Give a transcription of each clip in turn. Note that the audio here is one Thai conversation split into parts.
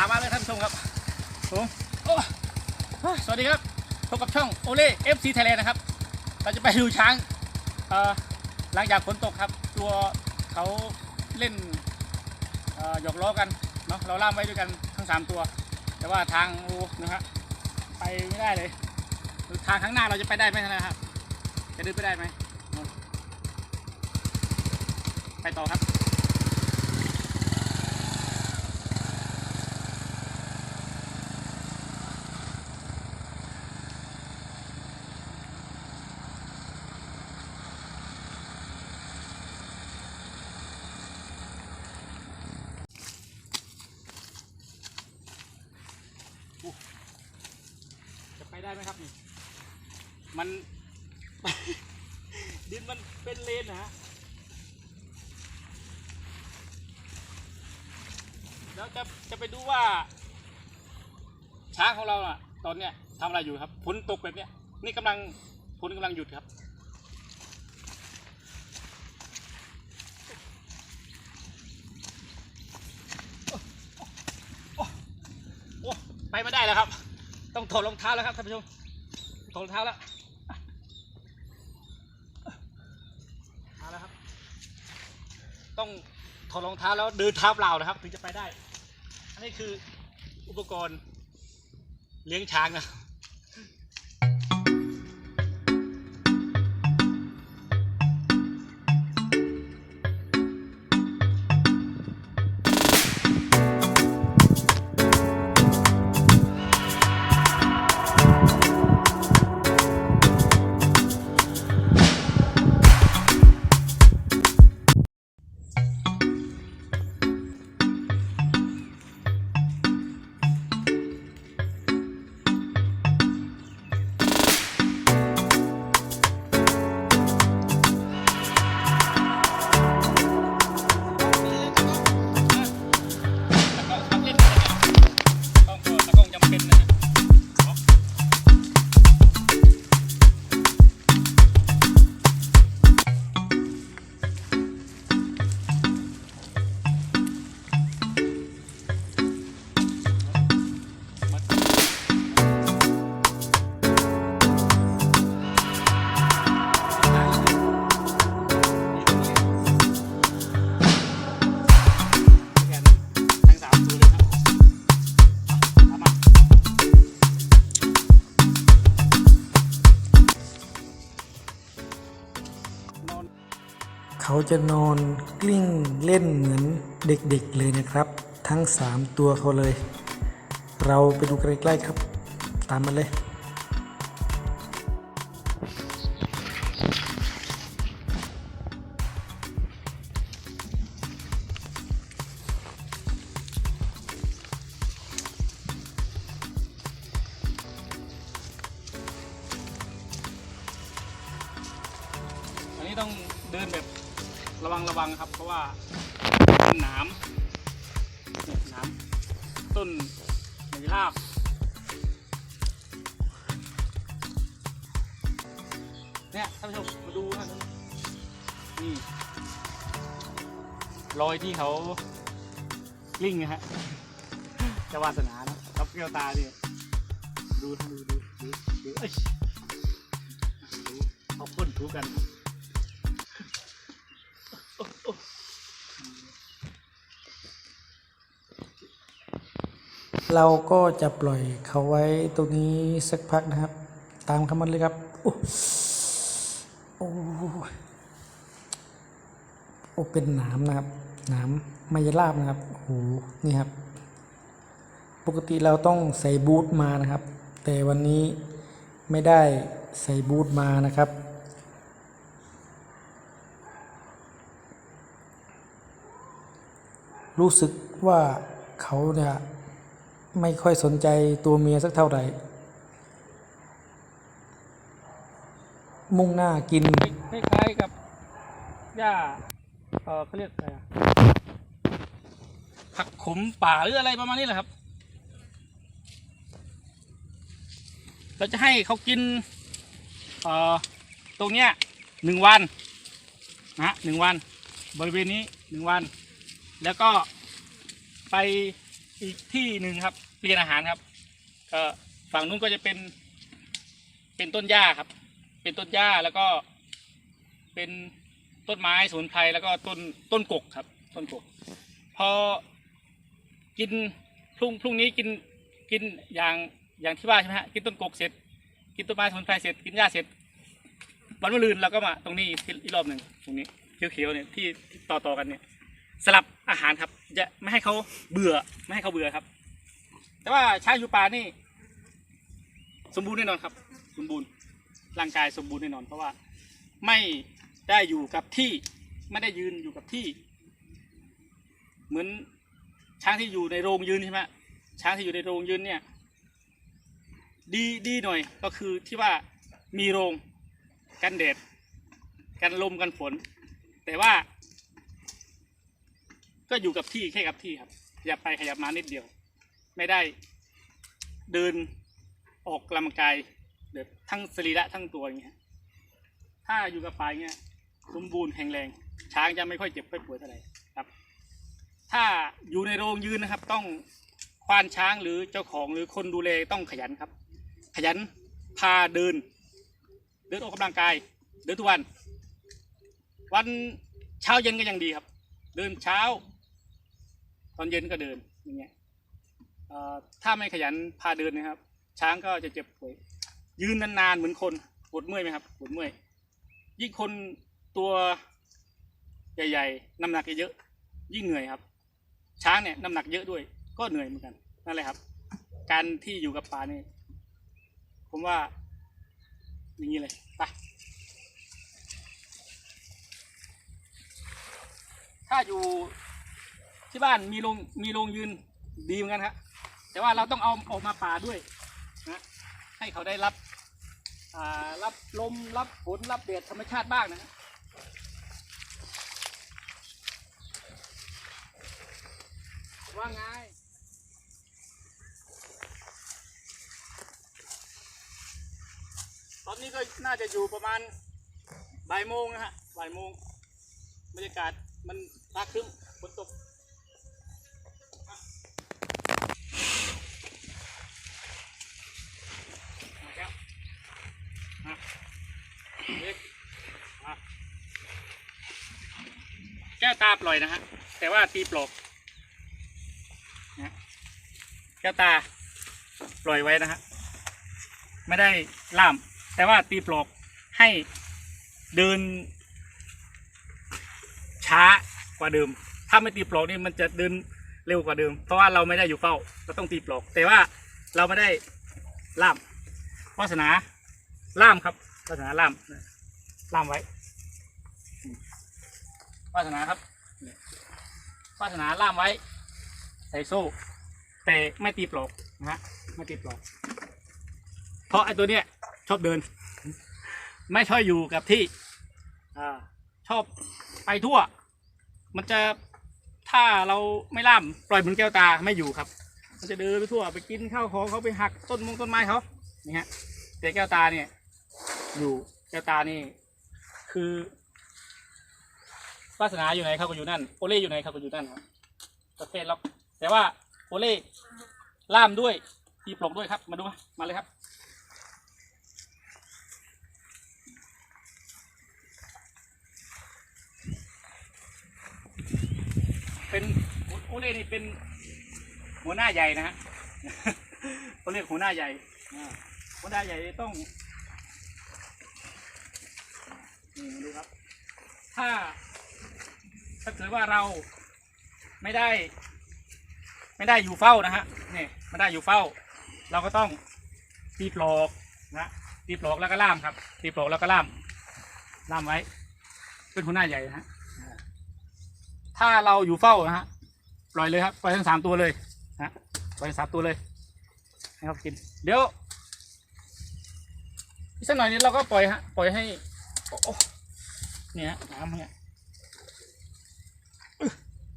าบ้านเลยท่านชมครับผมโอ้สวัสดีครับพบกับช่องโอเล่ FC Thailand นะครับ เราจะไปดูช้างหลังจากฝนตกครับ ตัวเขาเล่นหยอกล้อกันเนาะเราล่ามไว้ด้วยกันทั้งสามตัว แต่ว่าทางโอ้นะฮะไปไม่ได้เลยทางข้างหน้าเราจะไปได้ไหมนะครับจะเดินไปได้ไหมไปต่อครับ ได้ไหมครับนี่มัน ดินมันเป็นเลนนะฮะแล้วจะจะไปดูว่า ช้างของเราอะตอนเนี้ยทำอะไรอยู่ครับฝนตกแบบเนี้ยนี่กำลังฝนกำลังหยุดครับ โอ้ไปไม่ได้แล้วครับ ต้องถอดรองเท้าแล้วครับท่านผู้ชมถอดรองเท้าแล้วมาแล้วครับ ต้องถอดรองเท้าแล้วเดินเท้าเปล่านะครับ ถึงจะไปได้ อันนี้คืออุปกรณ์เลี้ยงช้างนะ เขาจะนอนกลิ้งเล่นเหมือนเด็กๆเลยนะครับ ทั้ง 3 ตัวเขาเลย เราไปดูใกล้ๆครับ ตามมาเลยอันนี้ต้องเดินแบบ ระวังระวังครับ เพราะว่าเป็นหนามเนี่ยหนามต้นหนึ่งราบเนี่ยท่านผู้ชมมาดูนะนี่รอยที่เขากลิ้งนะฮะจะวาสนานะรับเกลียวตาดิดูดูดูดูดูเอ้ยดูเขาพ่นถูกัน เราก็จะปล่อยเขาไว้ตรงนี้สักพักนะครับ ตามเขามาเลยครับโอ้โอ้โอ้เป็นหนามนะครับหนามไมยราบนะครับโอ้โหนี่ครับ ปกติเราต้องใส่บูทมานะครับ แต่วันนี้ไม่ได้ใส่บูทมานะครับรู้สึกว่าเขาเนี่ย ไม่ค่อยสนใจตัวเมียสักเท่าไหร่ มุ่งหน้ากิน คล้ายๆกับหญ้าเออเขาเรียกอะไรอะผักขมป่าหรืออะไรประมาณนี้แหละครับ เราจะให้เขากินเอ่อตรงเนี้ยหนึ่งวันนะฮะหนึ่งวัน บริเวณนี้หนึ่งวัน แล้วก็ไป อีกที่หนึ่งครับเรียนอาหารครับ ก็ฝั่งนู้นก็จะเป็น เป็นต้นหญ้าครับ เป็นต้นหญ้าแล้วก็ เป็นต้นไม้สมุนไพรแล้วก็ต้นต้นกกครับ ต้นกก พอกินพรุ่งพรุ่งนี้กินกินอย่างอย่างที่ว่าใช่ไหมฮะกินต้นกกเสร็จ กินต้นไม้สมุนไพรเสร็จกินหญ้าเสร็จวันมะรืนเราก็มาตรงนี้อีกรอบหนึ่งตรงนี้เขียวๆเนี่ยที่ต่อต่อๆกันเนี่ย สลับอาหารครับ จะไม่ให้เขาเบื่อไม่ให้เขาเบื่อครับ แต่ว่าช้างยูปานี่ สมบูรณ์แน่นอนครับ สมบูรณ์ร่างกายสมบูรณ์แน่นอน เพราะว่าไม่ได้อยู่กับที่ไม่ได้ยืนอยู่กับที่ เหมือนช้างที่อยู่ในโรงยืนใช่ไหมช้างที่อยู่ในโรงยืนเนี่ย ดีดีหน่อยก็คือที่ว่ามีโรงกันแดดกันลมกันฝน แต่ว่า ก็อยู่กับที่แค่กับที่ครับขยับไปขยับมานิดเดียว ไม่ได้ เดินออกกำลังกายเดินทั้งสรีระทั้งตัวอย่างเงี้ยถ้าอยู่กับป่าย่างเงี้ยสมบูรณ์แข็งแรง ช้างจะไม่ค่อยเจ็บค่อยป่วยเท่าไหร่ครับ ถ้าอยู่ในโรงยืนนะครับ ต้องควานช้างหรือเจ้าของหรือคนดูแลต้องขยันครับ ขยันพาเดิน เดินออกกำลังกาย เดินทุกวัน วันเช้าเย็นก็ยังดีครับ เดินเช้า ตอนเย็นก็เดินอย่างเงี้ยถ้าไม่ขยันพาเดินนะครับ ช้างก็จะเจ็บป่วยยืนนานๆเหมือนคนปวดเมื่อยไหมครับปวดเมื่อยยิ่งคนตัวใหญ่ๆน้ำหนักเยอะยิ่งเหนื่อยครับ ช้างเนี่ยน้ำหนักเยอะด้วย ก็เหนื่อยเหมือนกันนั่นแหละครับ การที่อยู่กับป่านี่ผมว่า อย่างนี้เลยไปถ้าอยู่ ที่บ้านมีโรงมีโรงยืนดีเหมือนกันครับแต่ว่าเราต้องเอาออกมาป่าด้วยนะให้เขาได้รับอ่ารับลมรับฝนรับแดดธรรมชาติบ้างนะฮะว่าไงตอนนี้ก็น่าจะอยู่ประมาณบ่ายโมงนะฮะบ่ายโมงบรรยากาศมันฟ้าครึ้มฝนตกมาแก้วมาเล็กมา แก้วตาปล่อยนะฮะ แต่ว่าตีปลอกนะแก้วตาปล่อยไว้นะฮะ ไม่ได้ล่าม แต่ว่าตีปลอกให้เดิน ช้ากว่าเดิม ถ้าไม่ตีปลอกนี่มันจะเดินเร็วกว่าเดิม เพราะว่าเราไม่ได้อยู่เฝ้า เราต้องตีปลอก แต่ว่าเราไม่ได้ล่ามวาสนาล่ามครับ วาสนาล่ามล่ามไว้อืมวาสนาครับวาสนาล่ามไว้ ใส่โซ่แต่ไม่ตีปลอกนะฮะไม่ตีปลอก เพราะไอ้ตัวเนี้ยชอบเดิน ไม่ชอบอยู่กับที่อ่าชอบไปทั่ว มันจะถ้าเราไม่ล่ามปล่อยเหมือนแก้วตาไม่อยู่ครับ มันจะเดินไปทั่วไปกินข้าวของเขาไปหักต้นมงต้นไม้เขานี่ฮะแต่แก้วตาเนี่ย อยู่แก้วตานี่คือวาสนาอยู่ไหนเขาก็อยู่นั่นโอเล่อยู่ไหนเขาก็อยู่นั่นครับประเภทล็อกแต่ว่าโอเล่ล่ามด้วยตีปลกด้วยครับ มาดูมามาเลยครับเป็นโอเล่นี่เป็นหัวหน้าใหญ่นะฮะเขาเรียกหัวหน้าใหญ่หัวหน้าใหญ่ต้อง ดูครับ ถ้าถ้าเกิดว่าเราไม่ได้ ไม่ได้อยู่เฝ้านะฮะนี่ไม่ได้อยู่เฝ้า เราก็ต้องตีปลอกนะตีปลอกแล้วก็ล่ามครับตีปลอกแล้วก็ล่ามล่ามไว้ เป็นหัวหน้าใหญ่นะฮะถ้าเราอยู่เฝ้านะฮะปล่อยเลยครับปล่อยทั้งสามตัวเลยนะปล่อยสามตัวเลยให้เขากิน เดี๋ยวอีกสักหน่อยนี้เราก็ปล่อยฮะปล่อยให้ เนี่ยน้ำเนี่ย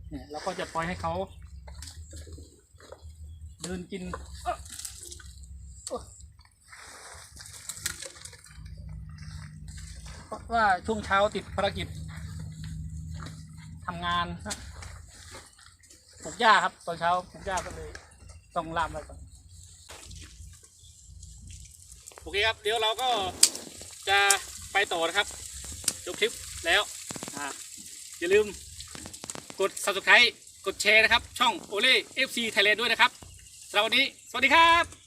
เนี่ยเราก็จะปล่อยให้เขาเดินกินเพราะว่าช่วงเช้าติดภารกิจทำงานปลูกหญ้าครับตอนเช้าปลูกหญ้าก็เลยต้องลามไว้ก่อนโอเคครับ เดี๋ยวเราก็จะ ไปต่อนะครับ จบคลิปแล้วอ่าอย่าลืมกด subscribe กดแชร์นะครับ ช่องโอเล่ FC Thailand ด้วยนะครับสำหรับวันนี้ สวัสดีครับ